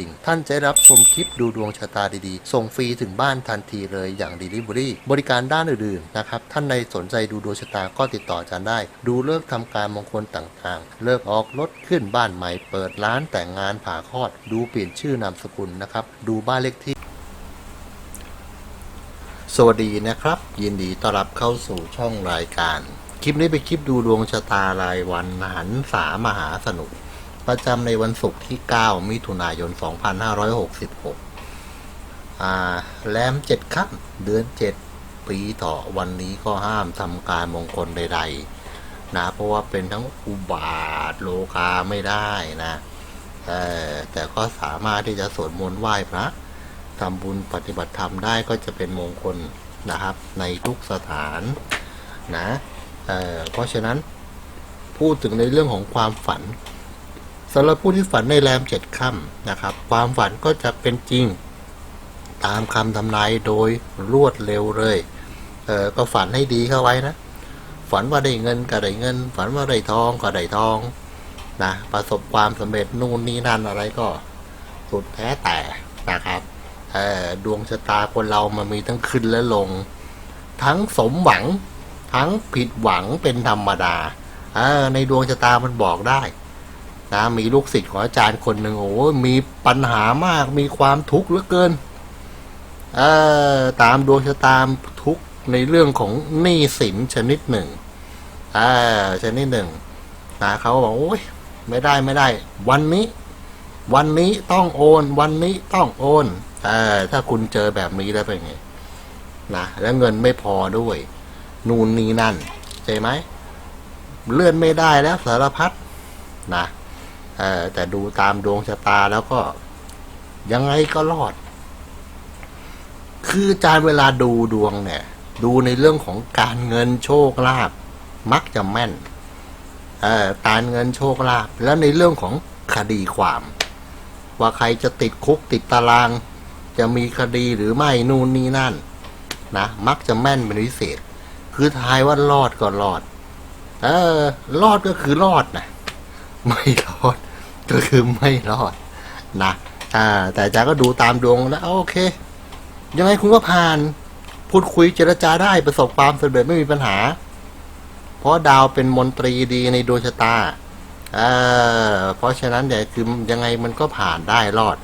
ดิ่ง ท่านจะได้รับชมคลิปดูดวงชะตาดีๆ ส่งฟรีถึงบ้านทันทีเลยอย่าง Delivery บริการด้านอื่นๆนะครับ ท่านใดสนใจดูดวงชะตาก็ติดต่ออาจารย์ได้ ดูเลิกษ์ทำการมงคลต่างๆ เลิกออกรถขึ้นบ้านใหม่ เปิดร้านแต่งงานผ่าคลอด ดูเปลี่ยนชื่อนามสกุลนะครับ ดูบ้านเลขที่สวัสดีนะครับ ยินดีต้อนรับเข้าสู่ช่องรายการ คลิปนี้เป็นคลิปดูดวงชะตารายวันหันษามหาสนุก ประจำในวันศุกร์ที่ 9 มิถุนายน 2566อ่าแรมเจ็ดค่ำเดือนเจ็ดปีต่อวันนี้ก็ห้ามทำการมงคลใด ๆ นะ เพราะว่าเป็นทั้งอุบาทโลคาไม่ได้นะแต่ก็สามารถที่จะสวดมนต์ไหว้พระทำบุญปฏิบัติธรรมได้ก็จะเป็นมงคลนะครับ ในทุกสถานนะเเพราะฉะนั้นพูดถึงในเรื่องของความฝัน สำหรับผู้ที่ฝันในแรมเจ็ดค่ำนะครับ ความฝันก็จะเป็นจริงตามคำทำนายโดยรวดเร็วเลย เออก็ฝันให้ดีเข้าไว้นะ ฝันว่าได้เงินก็ได้เงิน ฝันว่าได้ทองก็ได้ทองนะประสบความสำเร็จนู่นนี่นั่นอะไรก็สุดแท้แต่นะครับเออดวงชะตาคนเรามันมีทั้งขึ้นและลง ทั้งสมหวัง ทั้งผิดหวังเป็นธรรมดาเออในดวงชะตามันบอกได้ นะ มีลูกศิษย์ของอาจารย์คนหนึ่งโอ้มีปัญหามาก มีความทุกข์เหลือเกินเออตามดวงชะตาทุกข์ในเรื่องของหนี้สินชนิดหนึ่งเออชนิดหนึ่งนะเขาบอกโอ้ยไม่ได้ไม่ได้ วันนี้ วันนี้ต้องโอน วันนี้ต้องโอนเออถ้าคุณเจอแบบนี้แล้วเป็นไงนะแล้วเงินไม่พอด้วย นูนนี้นั่นใช่ไหมเลื่อนไม่ได้แล้วสารพัดนะ แต่ดูตามดวงชะตาแล้วก็ ยังไงก็รอด คืออาจารย์เวลาดูดวงเนี่ย ดูในเรื่องของการเงินโชคลาภมักจะแม่นการเงินโชคลาภแล้วในเรื่องของคดีความ ว่าใครจะติดคุกติดตาราง จะมีคดีหรือไม่นู่นนี่นั่น นะ มักจะแม่นเป็นพิเศษ คือทายว่ารอดก็รอด เออ รอดก็คือรอดนะ ไม่รอด ก็คือไม่รอดนะอ่า แต่อาจารย์ก็ดูตามดวงแล้วโอเค ยังไงคุณก็ผ่าน พูดคุยเจรจาได้ประสบความสำเร็จไม่มีปัญหา เพราะดาวเป็นมนตรีดีในดวงชะตาเออเพราะฉะนั้นเนี่ยคือยังไงมันก็ผ่านได้รอด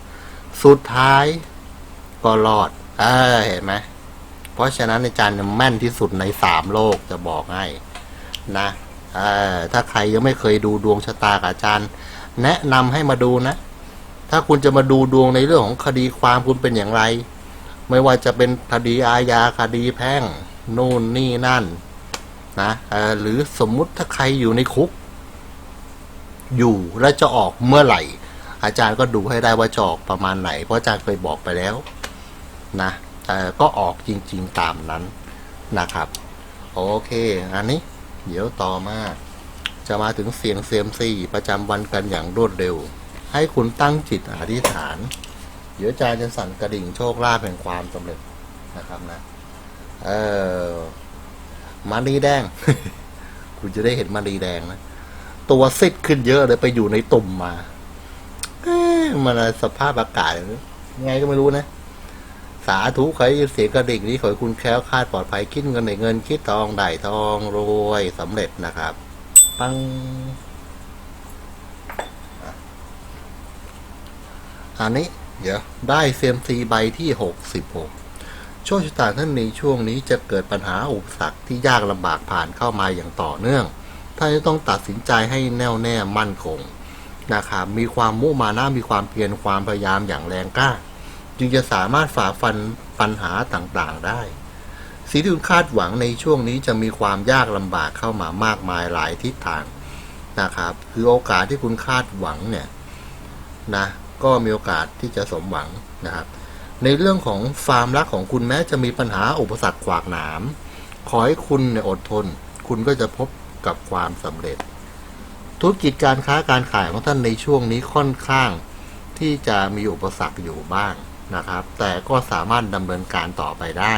สุดท้ายก็รอด เออเห็นไหมเพราะฉะนั้นอาจารย์เนี่ยแม่นที่สุดในสามโลกจะบอกให้นะ ถ้าใครยังไม่เคยดูดวงชะตากับอาจารย์ แนะนำให้มาดูนะ ถ้าคุณจะมาดูดวงในเรื่องของคดีความคุณเป็นอย่างไร ไม่ว่าจะเป็นคดีอาญาคดีแพ่งนู่นนี่นั่นนะหรือสมมุติถ้าใครอยู่ในคุก อยู่และจะออกเมื่อไหร่ อาจารย์ก็ดูให้ได้ว่าจะออกประมาณไหน เพราะอาจารย์เคยบอกไปแล้วนะก็ออกจริง ๆ ตามนั้นนะครับ โอเค อันนี้ เดี๋ยวต่อมา จะมาถึงเสียงเซียมซีประจำวันกันอย่างรวดเร็ว ให้คุณตั้งจิตอธิษฐาน เดี๋ยวอาจารย์จะสั่นกระดิ่งโชคลาภแห่งความสำเร็จนะครับนะ เออมานีแดง คุณจะได้เห็นมานีแดงนะ ตัวซิดขึ้นเยอะเลยไปอยู่ในตุ่มมาเอ๊ะมันอะไรสภาพอากาศยังไงก็ไม่รู้นะ สาธุใครเสียงกระดิ่งนี้ขอให้คุณแคล้วคลาดปลอดภัยคิดเงินในเงินคิดทองได้ทองรวยสำเร็จนะครับปังอันนี้ เดี๋ยว ได้เซียมซีใบที่หกสิบหกโชคชะตาท่านในช่วงนี้จะเกิดปัญหาอุปสรรคที่ยากลำบากผ่านเข้ามาอย่างต่อเนื่องท่านจะต้องตัดสินใจให้แน่วแน่มั่นคงนะครับมีความมุ่งมานะมีความเพียรความพยายามอย่างแรงกล้า จึงจะสามารถฝ่าฟันปัญหาต่างๆได้ สิ่งที่คุณคาดหวังในช่วงนี้จะมีความยากลำบากเข้ามามากมายหลายทิศทางนะครับ คือโอกาสที่คุณคาดหวังเนี่ยนะก็มีโอกาสที่จะสมหวังนะครับ ในเรื่องของฟาร์มรักของคุณแม้จะมีปัญหาอุปสรรคขวากหนาม ขอให้คุณเนี่ยอดทน คุณก็จะพบกับความสำเร็จ ธุรกิจการค้าการขายของท่านในช่วงนี้ค่อนข้างที่จะมีอุปสรรคอยู่บ้าง นะครับ แต่ก็สามารถดำเนินการต่อไปได้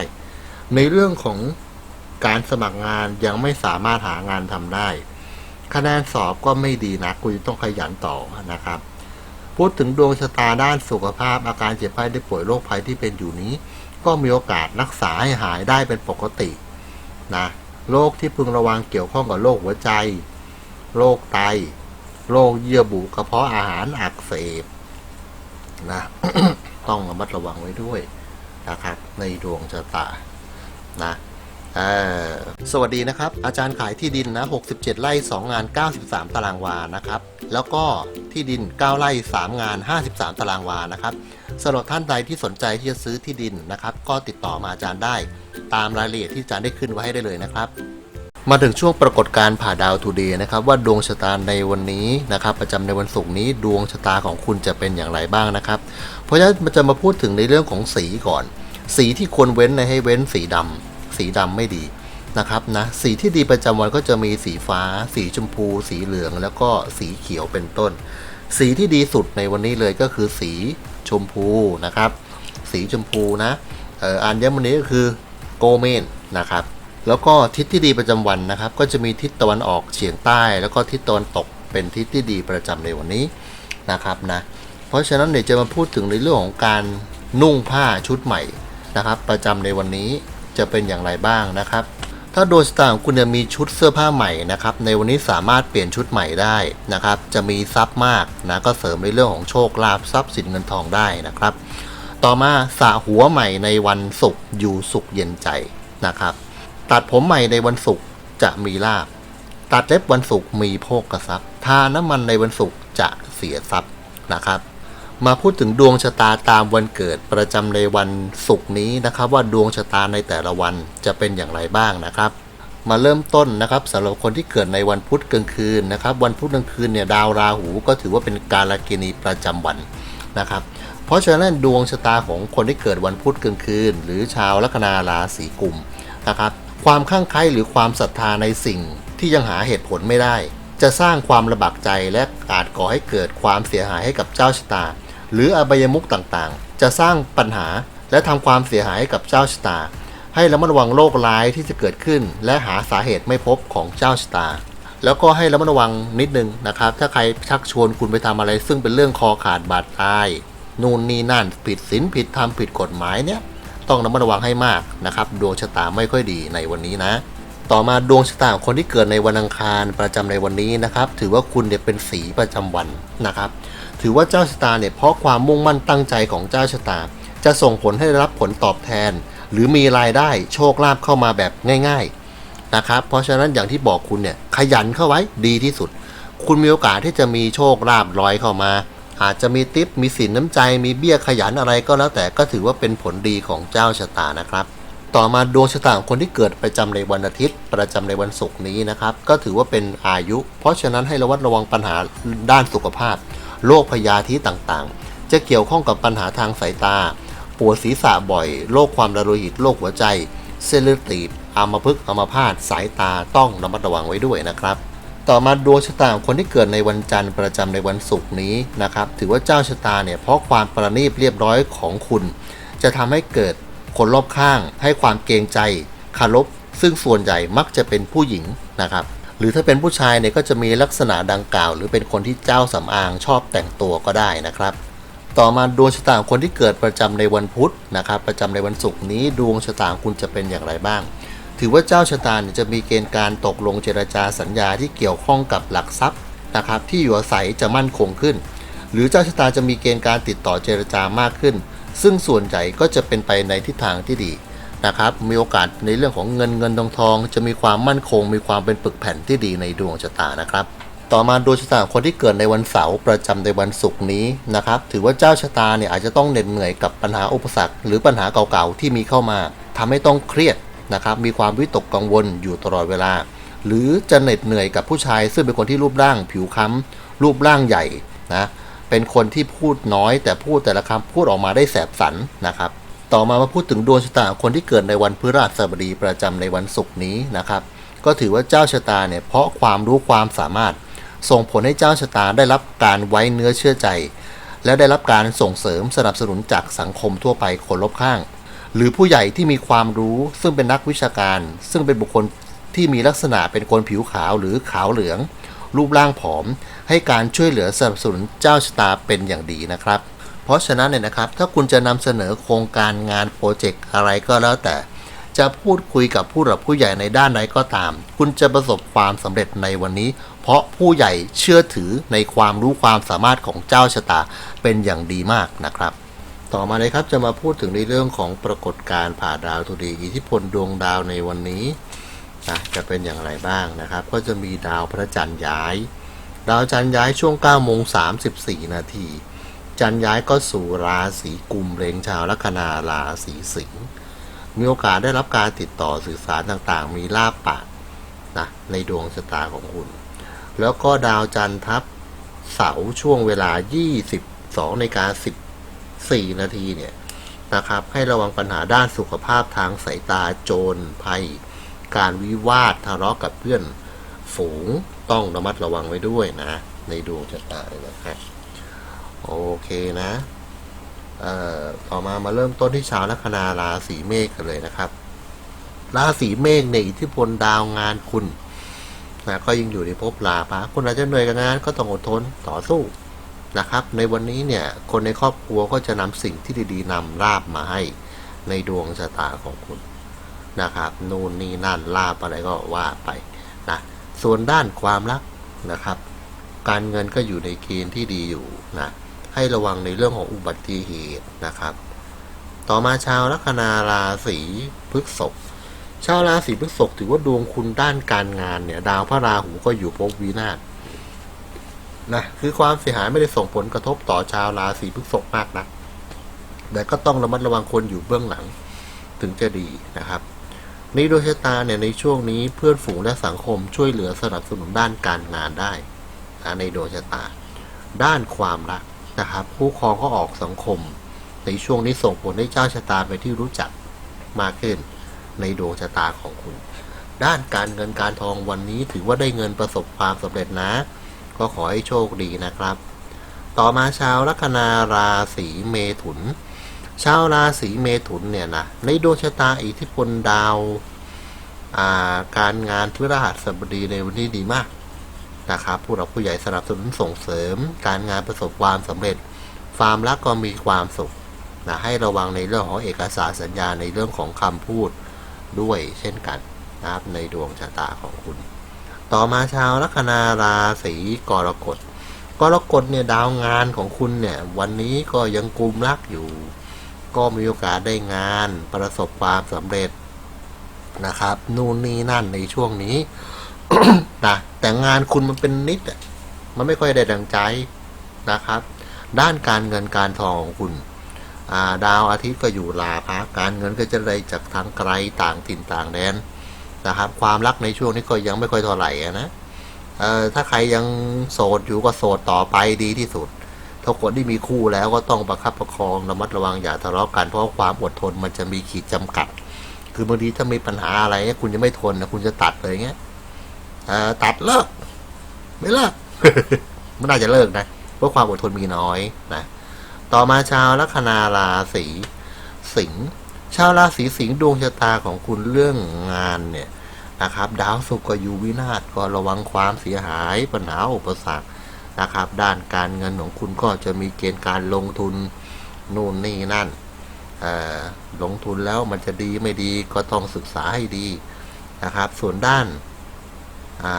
ในเรื่องของการสมัครงานยังไม่สามารถหางานทำได้ คะแนนสอบก็ไม่ดีนะคุณต้องขยันต่อนะครับ พูดถึงดวงชะตาด้านสุขภาพอาการเจ็บไข้ได้ป่วยโรคภัยที่เป็นอยู่นี้ ก็มีโอกาสรักษาให้หายได้เป็นปกตินะโรคที่พึงระวังเกี่ยวข้องกับโรคหัวใจ โรคไต โรคเยื่อบุกระเพาะอาหารอักเสบนะ ต้องระมัดระวังไว้ด้วยนะครับในดวงชะตานะสวัสดีนะครับ อาจารย์ขายที่ดินนะ 67 ไร่ 2 งาน 93 ตารางวานะครับ แล้วก็ที่ดิน 9 ไร่ 3 งาน 53 ตารางวานะครับสำหรับท่านใดที่สนใจที่จะซื้อที่ดินนะครับ ก็ติดต่อมาอาจารย์ได้ ตามรายละเอียดที่อาจารย์ได้ขึ้นไว้ให้ได้เลยนะครับ มาถึงช่วงปรากฏการณ์ผ่าดาวทูเดย์นะครับว่าดวงชะตาในวันนี้นะครับประจำในวันศุกร์นี้ดวงชะตาของคุณจะเป็นอย่างไรบ้างนะครับ เพราะฉะนั้นมันจะมาพูดถึงในเรื่องของสีก่อน สีที่ควรเว้นในให้เว้นสีดำสีดำไม่ดีนะครับนะสีที่ดีประจำวันก็จะมีสีฟ้า สีชมพู สีเหลือง แล้วก็สีเขียวเป็นต้น สีที่ดีสุดในวันนี้เลยก็คือสีชมพูนะครับ สีชมพูนะอ่ออัญมณีก็คือโกเมนนะครับ แล้วก็ทิศที่ดีประจำวันนะครับ ก็จะมีทิศตะวันออกเฉียงใต้ แล้วก็ทิศตะวันตกเป็นทิศที่ดีประจำในวันนี้นะครับนะเพราะฉะนั้นเดี๋ยวจะมาพูดถึงในเรื่องของการนุ่งผ้าชุดใหม่นะครับ ประจำในวันนี้จะเป็นอย่างไรบ้างนะครับ ถ้าโดยสไตล์ของคุณเนี่ยมีชุดเสื้อผ้าใหม่นะครับในวันนี้สามารถเปลี่ยนชุดใหม่ได้นะครับ จะมีทรัพย์มากนะก็เสริมในเรื่องของโชคลาภทรัพย์สินเงินทองได้นะครับ ต่อมาสระหัวใหม่ในวันศุกร์อยู่สุขเย็นใจนะครับ ตัดผมใหม่ในวันศุกร์จะมีลาบ ตัดเล็บวันศุกร์มีโภคทรัพย์ ทาน้ำมันในวันศุกร์จะเสียทรัพย์นะครับ มาพูดถึงดวงชะตาตามวันเกิดประจำในวันศุกร์นี้นะครับ ว่าดวงชะตาในแต่ละวันจะเป็นอย่างไรบ้างนะครับ มาเริ่มต้นนะครับสำหรับคนที่เกิดในวันพุธกลางคืนนะครับ วันพุธกลางคืนเนี่ยดาวราหูก็ถือว่าเป็นการลกินีประจำวันนะครับเพราะฉะนั้นดวงชะตาของคนที่เกิดวันพุธกลางคืน หรือชาวลัคนาราศีกุมนะครับ ความข้างใคล้หรือความศรัทธาในสิ่งที่ยังหาเหตุผลไม่ได้ จะสร้างความระบากใจและอาจก่อให้เกิดความเสียหายให้กับเจ้าชะตา หรืออบายมุขต่างๆ จะสร้างปัญหาและทำความเสียหายให้กับเจ้าชะตา ให้ระมัดระวังโรคร้ายที่จะเกิดขึ้น และหาสาเหตุไม่พบของเจ้าชะตา แล้วก็ให้ระมัดระวังนิดนึงนะครับ ถ้าใครชักชวนคุณไปทำอะไร ซึ่งเป็นเรื่องคอขาดบาดตาย นู่นนี่นั่นผิดศีลผิดธรรมผิดกฎหมายเนี่ย ต้องระมัดระวังให้มากนะครับ ดวงชะตาไม่ค่อยดีในวันนี้นะ ต่อมาดวงชะตาของคนที่เกิดในวันอังคารประจำในวันนี้นะครับ ถือว่าคุณเนี่ยเป็นสีประจำวันนะครับ ถือว่าเจ้าชะตาเนี่ยเพราะความมุ่งมั่นตั้งใจของเจ้าชะตา จะส่งผลให้ได้รับผลตอบแทน หรือมีรายได้โชคลาภเข้ามาแบบง่าย ๆนะครับ เพราะฉะนั้นอย่างที่บอกคุณเนี่ยขยันเข้าไว้ดีที่สุด คุณมีโอกาสที่จะมีโชคลาภลอยเข้ามา อาจจะมีติปมีสินน้ำใจมีเบี้ยขยันอะไรก็แล้วแต่ก็ถือว่าเป็นผลดีของเจ้าชะตานะครับ ต่อมาดวงชะตาของคนที่เกิดประจำในวันอาทิตย์ ประจำในวันศุกร์นี้นะครับ ก็ถือว่าเป็นอายุ เพราะฉะนั้นให้ระวัดระวังปัญหาด้านสุขภาพโรคพยาธิต่างๆ จะเกี่ยวข้องกับปัญหาทางสายตา ปวดศีรษะบ่อยโรคความดันโลหิตโรคหัวใจ เส้นเลือดตีบอัมพฤกษ์อัมพาตสายตาต้องระมัดระวังไว้ด้วยนะครับ ต่อมาดวงชะตาของคนที่เกิดในวันจันทร์ประจำในวันศุกร์นี้นะครับ ถือว่าเจ้าชะตาเนี่ยเพราะความประณีตเรียบร้อยของคุณ จะทำให้เกิดคนรอบข้าง ให้ความเกรงใจคารพซึ่งส่วนใหญ่มักจะเป็นผู้หญิงนะครับ หรือถ้าเป็นผู้ชายเนี่ยก็จะมีลักษณะดังกล่าว หรือเป็นคนที่เจ้าสำอางชอบแต่งตัวก็ได้นะครับต่อมาดวงชะตาของคนที่เกิดประจำในวันพุธนะครับ ประจำในวันศุกร์นี้ดวงชะตาของคุณจะเป็นอย่างไรบ้าง ถือว่าเจ้าชะตาจะมีเกณฑ์การตกลงเจรจาสัญญาที่เกี่ยวข้องกับหลักทรัพย์นะครับที่อยู่อาศัยจะมั่นคงขึ้น หรือเจ้าชะตาจะมีเกณฑ์การติดต่อเจรจามากขึ้น ซึ่งส่วนใหญ่ก็จะเป็นไปในทิศทางที่ดีนะครับมีโอกาสในเรื่องของเงินเงินทองทอง จะมีความมั่นคง มีความเป็นปึกแผ่นที่ดีในดวงชะตานะครับ ต่อมาดวงชะตาคนที่เกิดในวันเสาร์ประจำในวันศุกร์นี้นะครับถือว่าเจ้าชะตาเนี่ยอาจจะต้องเหน็ดเหนื่อยกับปัญหาอุปสรรค หรือปัญหาเก่าๆที่มีเข้ามาทำให้ต้องเครียด นะครับมีความวิตกกังวลอยู่ตลอดเวลา หรือจะเหน็ดเหนื่อยกับผู้ชาย ซึ่งเป็นคนที่รูปร่างผิวค้ำรูปร่างใหญ่นะเป็นคนที่พูดน้อย แต่พูดแต่ละคำพูดออกมาได้แสบสันนะครับ ต่อมามาพูดถึงดวงชะตาคนที่เกิดในวันพฤหัสบดีประจำในวันศุกร์นี้นะครับก็ถือว่าเจ้าชะตาเนี่ยเพราะความรู้ความสามารถ ส่งผลให้เจ้าชะตาได้รับการไว้เนื้อเชื่อใจ และได้รับการส่งเสริมสนับสนุนจากสังคมทั่วไปคนรอบข้าง หรือผู้ใหญ่ที่มีความรู้ซึ่งเป็นนักวิชาการ ซึ่งเป็นบุคคลที่มีลักษณะเป็นคนผิวขาวหรือขาวเหลือง รูปร่างผอม ให้การช่วยเหลือสนับสนุนเจ้าชะตาเป็นอย่างดีนะครับ เพราะฉะนั้นเนี่ยนะครับ ถ้าคุณจะนำเสนอโครงการงานโปรเจกต์อะไรก็แล้วแต่ จะพูดคุยกับผู้หลักผู้ใหญ่ในด้านใดก็ตาม คุณจะประสบความสำเร็จในวันนี้ เพราะผู้ใหญ่เชื่อถือในความรู้ความสามารถของเจ้าชะตาเป็นอย่างดีมากนะครับ ต่อมาเลยครับจะมาพูดถึงในเรื่องของปรากฏการณ์ผ่าดาวธุรีอิทธิพลดวงดาวในวันนี้นะจะเป็นอย่างไรบ้างนะครับ ก็จะมีดาวพระจันทร์ย้าย ดาวจันทร์ย้ายช่วง9โมง34 นาที จันทร์ย้ายก็สู่ราศีกุมเรงชาวลัคนาราศีสิงห์มีโอกาสได้รับการติดต่อสื่อสารต่างๆ มีลาบปากนะในดวงชะตาของคุณ แล้วก็ดาวจันทร์ทับเสาช่วงเวลา 22ในการ 4 นาทีเนี่ยนะครับ ให้ระวังปัญหาด้านสุขภาพทางสายตาโจรภัย การวิวาททะเลาะกับเพื่อนฝูงต้องระมัดระวังไว้ด้วยนะ ในดวงชะตาเลยนะครับโอเคนะเอ่อต่อมามาเริ่มต้นที่ชาวลัคนาราศีเมษกันเลยนะครับ ราศีเมษในอิทธิพลดาวงานคุณนะก็ยังอยู่ในภพลาภะคุณอาจจะเหนื่อยกับงานก็ต้องอดทนต่อสู้ นะครับ ในวันนี้เนี่ยคนในครอบครัวก็จะนำสิ่งที่ดีๆนำลาบมาให้ในดวงชะตาของคุณนะครับนู่นนี่นั่นลาบอะไรก็ว่าไปนะส่วนด้านความรักนะครับ การเงินก็อยู่ในเกณฑ์ที่ดีอยู่นะให้ระวังในเรื่องของอุบัติเหตุนะครับ ต่อมาชาวลัคนาราศีพฤษภชาวราศีพฤษภถือว่าดวงคุณด้านการงานเนี่ย ดาวพระราหูก็อยู่ภพวินาศ นะคือความเสียหายไม่ได้ส่งผลกระทบต่อชาวราศีพฤษภมากนะแต่ก็ต้องระมัดระวังคนอยู่เบื้องหลังถึงจะดีนะครับในดวงชะตาเนี่ยในช่วงนี้เพื่อนฝูงและสังคมช่วยเหลือสนับสนุนด้านการงานได้นะในดวงชะตา ด้านความรักนะครับคู่ครองก็ออกสังคม ในช่วงนี้ส่งผลให้เจ้าชะตาไปที่รู้จักมากขึ้นในดวงชะตาของคุณ ด้านการเงินการทองวันนี้ถือว่าได้เงินประสบความสำเร็จนะ ก็ขอให้โชคดีนะครับ ต่อมาชาวลัคนาราศีเมถุน ชาวราศีเมถุนเนี่ยนะในดวงชะตาอิทธิพลดาวาการงานพฤหัสบดีในวันนี้ดีมากนะครับผู้หลักผู้ใหญ่สนับสนุนส่งเสริม การงานประสบความสำเร็จความรักก็มีความสุขนะให้ระวังในเรื่องของเอกสารสัญญาในเรื่องของคำพูดด้วยเช่นกันนะครับในดวงชะตาของคุณ ต่อมาชาวลัคนาราศีกรกฎกรกฎเนี่ยดาวงานของคุณเนี่ย วันนี้ก็ยังกุมรักอยู่ ก็มีโอกาสได้งานประสบความสำเร็จนะครับ นู่นนี่นั่นในช่วงนี้นะแต่งานคุณมันเป็นนิดอะมันไม่ค่อยได้ดังใจนะครับ ด้านการเงินการทองของคุณาดาวอาทิตย์ก็อยู่ลาภะการเงินก็จะได้จากทางไกลต่างถิ่นต่างแดน นะครับ ความรักในช่วงนี้ก็ยังไม่ค่อยเท่าไหร่นะเออถ้าใครยังโสดอยู่ก็โสดต่อไปดีที่สุดถ้าคนที่มีคู่แล้วก็ต้องประคับประคองระมัดระวังอย่าทะเลาะกันเพราะความอดทนมันจะมีขีดจำกัด คือบางทีถ้ามีปัญหาอะไรเนี่ยคุณจะไม่ทนนะคุณจะตัดเลยเงี้ยตัดเลิกไม่เลิกไม่น่าจะเลิกนะเพราะความอดทนมีน้อยนะต่อมาชาวลัคนาราศีสิงห์ ชาวราศีสิงห์ดวงชะตาของคุณเรื่องงานเนี่ยนะครับ ดาวศุกร์ก็อยู่วินาศก็ระวังความเสียหายปัญหาอุปสรรคนะครับ ด้านการเงินของคุณก็จะมีเกณฑ์การลงทุนนู่นนี่นั่นเอ่อลงทุนแล้วมันจะดีไม่ดีก็ต้องศึกษาให้ดีนะครับ ส่วนด้าน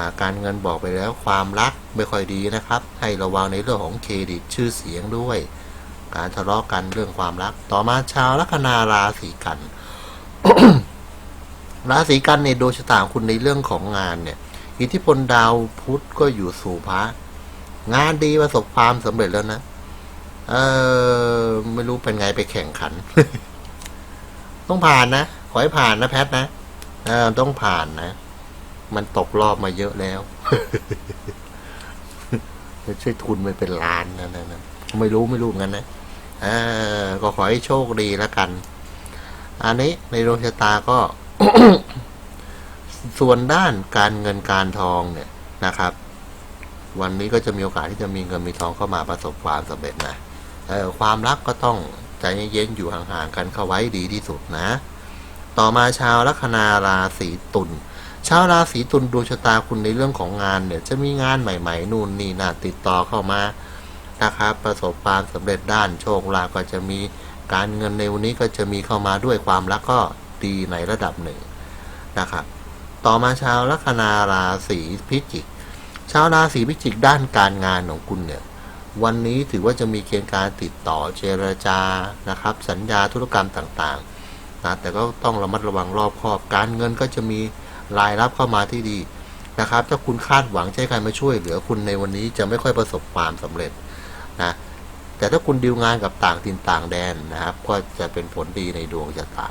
าการเงินบอกไปแล้วความรักไม่ค่อยดีนะครับ ให้ระวังในเรื่องของเครดิตชื่อเสียงด้วย การทะเลาะกันเรื่องความรัก ต่อมาชาวลัคนาราศีกัน ราศีกันในดวงชะตาของคุณในเรื่องของงานเนี่ย อิทธิพลดาวพุธก็อยู่สู่พระงานดีประสบความสำเร็จแล้วนะ เออไม่รู้เป็นไงไปแข่งขัน ต้องผ่านนะ ขอให้ผ่านนะแพทนะเออต้องผ่านนะ มันตกรอบมาเยอะแล้วจะช่วยทุนไปเป็นล้านนะนะนะไม่รู้ไม่รู้เหมือนกันนะ เออก็ขอให้โชคดีแล้วกัน อันนี้ในดวงชะตาก็ ส่วนด้านการเงินการทองเนี่ยนะครับ วันนี้ก็จะมีโอกาสที่จะมีเงินมีทองเข้ามาประสบความสำเร็จนะเออความรักก็ต้องใจเย็นอยู่ห่างๆกันเข้าไว้ดีที่สุดนะ ต่อมาชาวลัคนาราศีตุลชาวราศีตุลดวงชะตาคุณในเรื่องของงานเนี่ย จะมีงานใหม่ ๆ นู่นนี่น่าติดต่อเข้ามา นะครับ ประสบความสำเร็จด้านโชคลาภก็จะมีการเงินในวันนี้ก็จะมีเข้ามาด้วยความรักก็ดีในระดับหนึ่งนะครับต่อมาชาวลัคนาราศีพิจิก ชาวราศีพิจิกด้านการงานของคุณเนี่ยวันนี้ถือว่าจะมีเกณฑ์การติดต่อเจรจานะครับ สัญญาธุรกรรมต่างๆนะแต่ก็ต้องระมัดระวังรอบคอบ การเงินก็จะมีรายรับเข้ามาที่ดีนะครับ ถ้าคุณคาดหวังให้ใครมาช่วยเหลือคุณในวันนี้จะไม่ค่อยประสบความสำเร็จ นะแต่ถ้าคุณดีลงานกับต่างถิ่นต่างแดนนะครับ ก็จะเป็นผลดีในดวงชะตา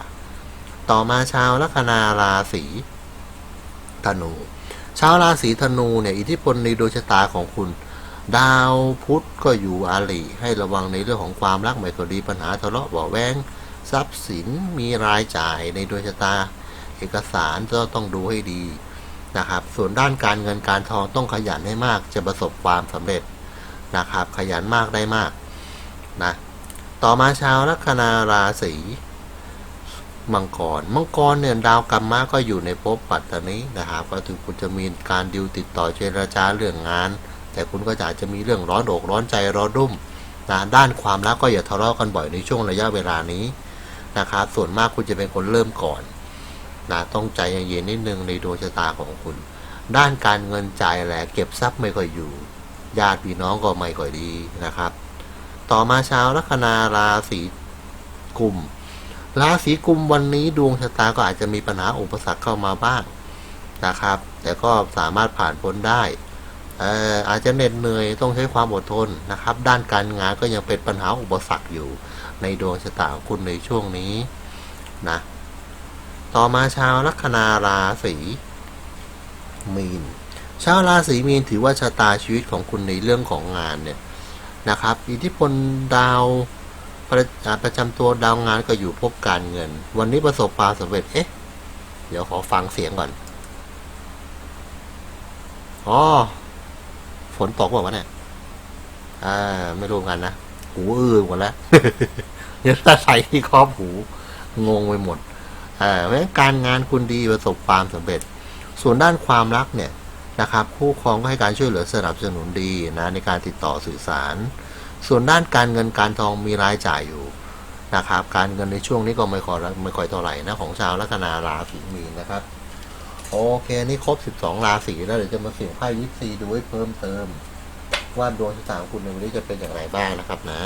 ต่อมาชาวลัคนาราศีธนู ชาวราศีธนูเนี่ยอิทธิพลในดวงชะตาของคุณ ดาวพุธก็อยู่อาลีให้ระวังในเรื่องของความรักไม่ก็ดีปัญหาทะเลาะเบาแวงทรัพย์สินมีรายจ่ายในดวงชะตา เอกสารก็ต้องดูให้ดีนะครับ ส่วนด้านการเงินการทองต้องขยันให้มากจะประสบความสำเร็จ นะครับ ขยันมากได้มากนะต่อมาชาวลัคนาราศีมังกร มังกรเนี่ยดาวกรรมะก็อยู่ในภพปัตตานีนะครับ ก็ถึงคุณจะมีการดิวติดต่อเจรจาเรื่องงาน แต่คุณก็อาจจะมีเรื่องร้อนอกร้อนใจร้อนรุ่มนะด้านความรักก็อย่าทะเลาะกันบ่อยในช่วงระยะเวลานี้นะครับ ส่วนมากคุณจะเป็นคนเริ่มก่อนนะต้องใจเย็นๆนิดนึงในดวงชะตาของคุณ ด้านการเงินจ่ายแหละเก็บทรัพย์ไม่ค่อยอยู่ ญาติพี่น้องก็ไม่ค่อยดีนะครับ ต่อมาชาวลัคนาราศีกุมราศีกุมวันนี้ดวงชะตาก็อาจจะมีปัญหาอุปสรรคเข้ามาบ้างนะครับ แต่ก็สามารถผ่านพ้นได้เอ่ออาจจะเหน็ดเหนื่อยต้องใช้ความอดทนนะครับ ด้านการงานก็ยังเป็นปัญหาอุปสรรคอยู่ ในดวงชะตาของคุณในช่วงนี้นะต่อมาชาวลัคนาราศีมีน ชาวราศีมีนถือว่าชะตาชีวิตของคุณในเรื่องของงานเนี่ยนะครับ อิทธิพลดาวประประจำตัวดาวงานก็อยู่พบการเงิน วันนี้ประสบความสำเร็จ เอ๊ะ เดี๋ยวขอฟังเสียงก่อน อ๋อ ฝนตกบอกว่าวะเนี่ย อ่า ไม่รู้กันนะ หูอื้อหมดแล้วเดี๋ยวถ้าใส่ที่ครอบหู งงไปหมด อ่าเพราะการงานคุณดีประสบความสำเร็จ ส่วนด้านความรักเนี่ย นะครับ คู่ครองก็ให้การช่วยเหลือสนับสนุนดีนะในการติดต่อสื่อสาร ส่วนด้านการเงินการทองมีรายจ่ายอยู่นะครับ การเงินในช่วงนี้ก็ไม่ค่อยไม่ค่อยเท่าไหร่นะของชาวลัคนาราศีมีนนะครับ โอเคนี่ครบ 12 ราศีแล้วเดี๋ยวจะมาเสี่ยงไพ่ยิปซีดูให้เพิ่มเติม ว่าดวงชะตาของคุณในวันนี้จะเป็นอย่างไรบ้างนะครับนะ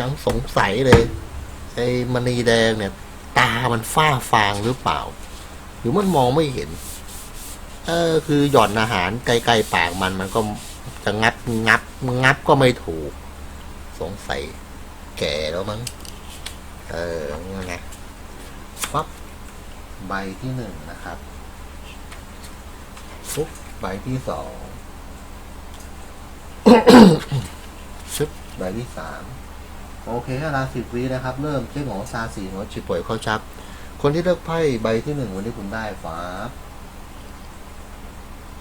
ยังสงสัยเลยไอ้มณีแดงเนี่ย ตามันฝ้าฟางหรือเปล่า หรือมันมองไม่เห็น เออ คือหย่อนอาหารใกล้ๆปากมันมันก็จะงับงับงับก็ไม่ถูก สงสัยแก่แล้วมั้ง เออนี่ไงฟับใบที่หนึ่งนะครับปุ๊บใบที่สองชึบใบที่สาม โอเคเวลาสิบวินะครับ เริ่มเจ๊หมอซาสีหัวจิป่วยเข้าชับคนที่เลือกไพ่ใบที่หนึ่งวันนี้คุณได้ฟ้า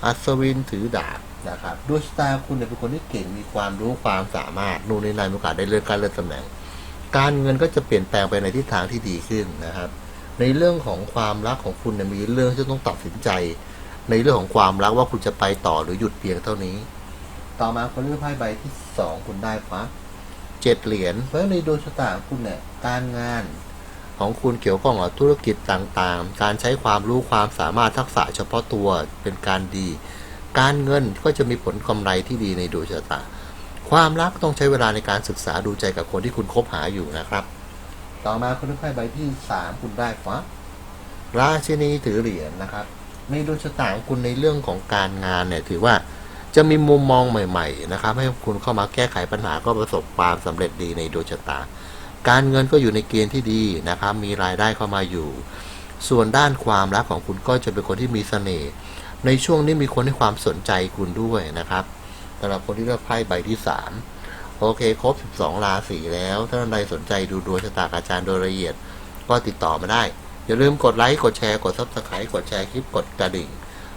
อัศวินถือดาบนะครับด้วยสไตล์คุณเนี่ยเป็นคนที่เก่งมีความรู้ความสามารถนู่นนี่นั่นมีโอกาสได้เลื่อนการเลื่อนตำแหน่ง การเงินก็จะเปลี่ยนแปลงไปในทิศทางที่ดีขึ้นนะครับ ในเรื่องของความรักของคุณเนี่ยมีเรื่องที่ต้องตัดสินใจ ในเรื่องของความรักว่าคุณจะไปต่อหรือหยุดเพียงเท่านี้ ต่อมาคนเลือกไพ่ใบที่สองคุณได้ฟ้า เจ็ดเหรียญเพราะในดวงชะตาคุณเนี่ยการงานของคุณเกี่ยวข้องกับธุรกิจต่างๆ การใช้ความรู้ความสามารถทักษะเฉพาะตัวเป็นการดี การเงินก็จะมีผลกำไรที่ดีในดวงชะตา ความรักต้องใช้เวลาในการศึกษาดูใจกับคนที่คุณคบหาอยู่นะครับ ต่อมาคนที่ไพ่ใบที่สามคุณได้ฟ้าราชินีถือเหรียญนะครับ ในดวงชะตาของคุณในเรื่องของการงานเนี่ยถือว่า จะมีมุมมองใหม่ๆนะครับให้คุณเข้ามาแก้ไขปัญหาก็ประสบความสำเร็จดีในดวงชะตา การเงินก็อยู่ในเกณฑ์ที่ดีนะครับมีรายได้เข้ามาอยู่ ส่วนด้านความรักของคุณก็จะเป็นคนที่มีเสน่ห์ในช่วงนี้มีคนให้ความสนใจคุณด้วยนะครับสำหรับคนที่เลือกไพ่ใบที่ 3 โอเค ครบ 12 ราศีแล้ว ถ้าท่านใดสนใจดูดวงชะตาอาจารย์โดยละเอียด ก็ติดต่อมาได้ อย่าลืมกดไลค์ กดแชร์ กด Subscribe กดแชร์คลิป กดกระดิ่ง